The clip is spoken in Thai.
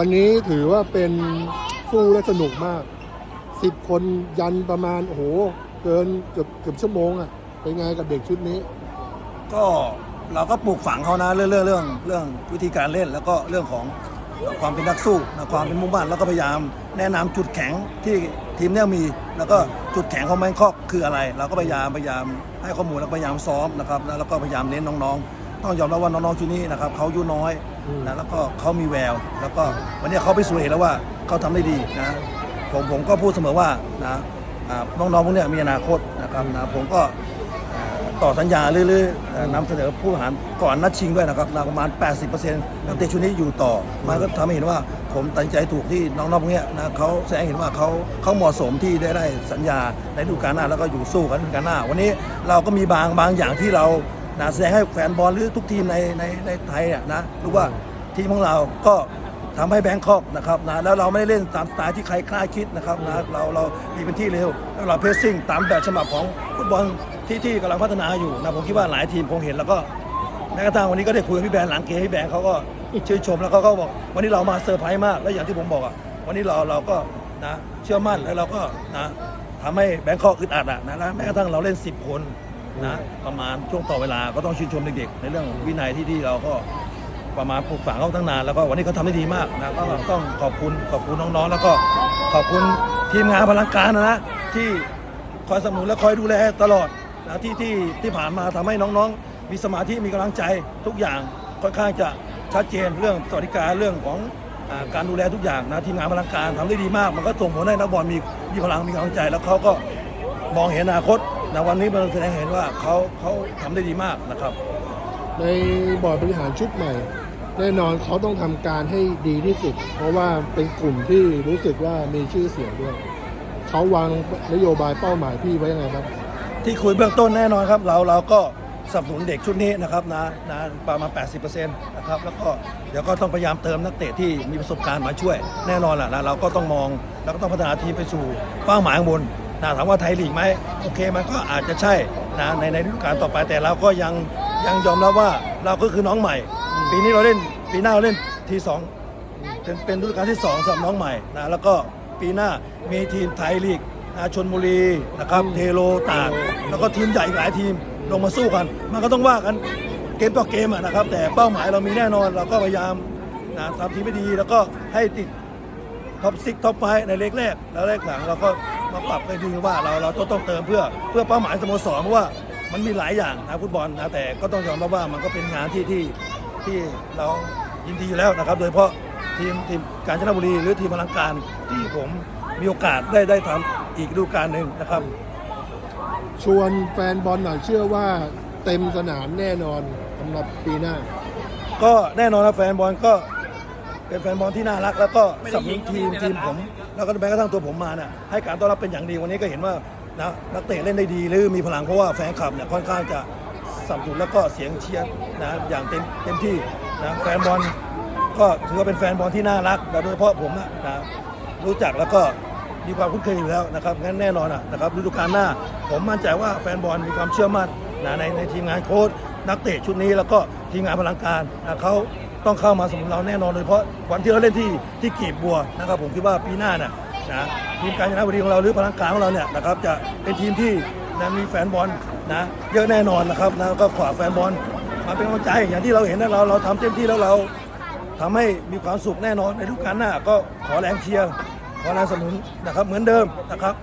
วันนี้ถือว่าเป็นสู้และสนุกมากสิบคนยันประมาณโอ้โหเกินเกือบเกือบชั่วโมงอะ่ะเป็นไงกับเด็กชุดนี้ ก็เราก็ปลูกฝังเขานะเรื่องเรื่องเรื่องเรื่องวิธีการเล่นแล้วก็เรื่องของความเป็นนักสู้นะความเป็นมุ่งมั่นแล้วก็พยายามแนะนำจุดแข็งที่ทีมเนี่ยมี แล้วก็จุดแข็งของแบงคอกคืออะไร เราก็พยายามพยายามให้ข้อมูลแล้วพยายามซ้อมนะครับแล้วแล้วก็พยายามเน้นน้องๆ ต้องยอมรับว่าน้องๆชุดนี้นะครับเขาอายุน้อยอืมนะแล้วก็เขามีแวว แล้วก็วันนี้เขาไปสู่เห็นแล้วว่าเขาทำได้ดีนะผมผมก็พูดเสมอว่านะอ่าน้องๆพวกเนี้ยมีอนาคตนะครับนะผมก็ต่อสัญญาเรื่อยๆเอ่อนำเสนอผู้บริหารก่อนนัดชิงด้วยนะครับนะประมาณ 80%นักเตะชุดนี้อยู่ต่อ มันก็ทำให้เห็นว่าผมตัดสินใจถูกที่น้องๆพวกเนี้ยนะเขาแสดงให้เห็นว่าเขาเขาเหมาะสมที่ได้ได้สัญญาในฤดูกาลหน้าแล้วก็อยู่สู้กันฤดูกาลหน้า วันนี้เราก็มีบางบางอย่างที่เรา นะแสดงให้แฟนบอลหรือทุกทีมในในในไทยอะนะรู้ว่าทีมของเราก็ทำให้แบงคอกนะครับนะแล้วเราไม่ได้เล่นตามสไตล์ที่ใครคลาดคิดนะครับนะเราเรามีพื้นที่เร็วแล้วเราเพรสซิ่งตามแบบฉบับของฟุตบอลที่ที่กำลังพัฒนาอยู่นะผมคิดว่าหลายทีมคงเห็นแล้วก็แม้กระทั่งวันนี้ก็ได้คุยกับพี่แบรนด์หลังเกมพี่แบรนด์เขาก็ชื่นชมแล้วเขาก็บอกวันนี้เรามาเซอร์ไพรส์มากแล้วอย่างที่ผมบอกอะวันนี้เราเราก็นะเชื่อมั่นแล้วเราก็นะทำให้แบงคอกอึดอัดอะนะแล้วแม้กระทั่งเราเล่น 10 คน นะประมาณช่วงต่อเวลาก็ต้องชื่นชมเด็กๆในเรื่องวินัยที่ที่เราก็ประมาณปลูกฝังเขาตั้งนานแล้วก็วันนี้เขาทำได้ดีมากนะก็ต้องขอบคุณขอบคุณน้องๆ แล้วก็ขอบคุณทีมงานพลังการนะนะที่คอยสนับสนุนและคอยดูแลตลอดนะที่ที่ที่ผ่านมาทำให้น้องๆ มีสมาธิมีกำลังใจทุกอย่างค่อนข้างจะชัดเจนเรื่องสวัสดิการเรื่องของอาการดูแลทุกอย่างนะทีมงานพลังการทำได้ดีมาก มันก็ส่งผลให้นักบอลมีมีพลังมีกำลังใจ แล้วเขาก็มองเห็นอนาคต นะวันนี้มันแสดงให้เห็นว่าเขาเขาทำได้ดีมากนะครับ ในบอร์ดบริหารชุดใหม่ แน่นอนเขาต้องทำการให้ดีที่สุด เพราะว่าเป็นกลุ่มที่รู้สึกว่ามีชื่อเสียงด้วย เขาวางนโยบายเป้าหมายพี่ไว้ยังไงบ้างที่คุยเบื้องต้นแน่นอนครับ เราเราก็สนับสนุนเด็กชุดนี้นะครับนะนะประมาณ 80%นะครับแล้วก็เดี๋ยวก็ต้องพยายามเติมนักเตะที่มีประสบการณ์มาช่วย แน่นอนแหละนะเราก็ต้องมองแล้วก็ต้องพัฒนาทีมไปสู่เป้าหมายข้างบน นะถามว่าไทยลีกไหมโอเคมันก็อาจจะใช่นะในในฤดูกาลต่อไปแต่เราก็ยังยังยอมรับว่าเราก็คือน้องใหม่ ปีนี้เราเล่นปีหน้าเราเล่นทีสองเป็นเป็นฤดูกาลที่2สำหรับน้องใหม่นะแล้วก็ปีหน้ามีทีมไทยลีกนะชนบุรีนะครับเทโลตากแล้วก็ทีมใหญ่หลายทีมลงมาสู้กัน มันก็ต้องว่ากันเกมต่อเกมนะครับ แต่เป้าหมายเรามีแน่นอนเราก็พยายามนะทำทีมไม่ดีแล้วก็ให้ติด ท็อปซิกท็อปไฟในเลขแรกแล้วเลขหลังเราก็มาปรับให้ดีว่าเราเราต้องต้องเติมเพื่อเพื่อเป้าหมายสโมสรเพราะว่ามันมีหลายอย่างนะฟุตบอลนะแต่ก็ต้องยอมรับว่ามันก็เป็นงานที่ที่ที่เรายินดีอยู่แล้วนะครับ โดยเฉพาะทีมทีมกาญจนบุรี หรือทีมพลังการที่ผมมีโอกาสได้ได้ทำอีกฤดูกาลหนึ่งนะครับ ชวนแฟนบอลหน่อยเชื่อว่าเต็มสนามแน่นอนสำหรับปีหน้า ก็แน่นอนนะแฟนบอลก็ เป็นแฟนบอลที่น่ารัก แล้วก็สนับสนุนทีมทีมผม แล้วก็แม้กระทั่งตัวผมมาเนี่ยให้การต้อนรับเป็นอย่างดีวันนี้ก็เห็นว่านะนักเตะเล่นได้ดีหรือมีพลังเพราะว่าแฟนคลับเนี่ยค่อนข้างจะสนับสนุนแล้วก็เสียงเชียร์นะอย่างเต็มเต็มที่นะแฟนบอลก็ถือว่าเป็นแฟนบอลที่น่ารักนะโดยเฉพาะผมอะนะรู้จักแล้วก็มีความคุ้นเคยอยู่แล้วนะครับงั้นแน่นอนอะนะครับฤดูกาลหน้า ผมมั่นใจว่าแฟนบอลมีความเชื่อมั่นนะในในทีมงานโค้ชนักเตะชุดนี้แล้วก็ทีมงานพลังการนะเขา ต้องเข้ามาสนับสนุนเราแน่นอนโดยเฉพาะวันที่เราเล่นที่ที่กีบบัวนะครับผมคิดว่าปีหน้าน่ะนะทีมการชนะบุรีของเราหรือพลังการของเราเนี่ยนะครับจะเป็นทีมที่นะมีแฟนบอลนะเยอะแน่นอนนะครับนะก็ขอแฟนบอลมาเป็นกำลังใจอย่างที่เราเห็นนะเราเราทำเต็มที่แล้วเราทำให้มีความสุขแน่นอนในฤดูกาลหน้าก็ขอแรงเชียร์ขอแรงสนับสนุนนะครับเหมือนเดิมนะครับ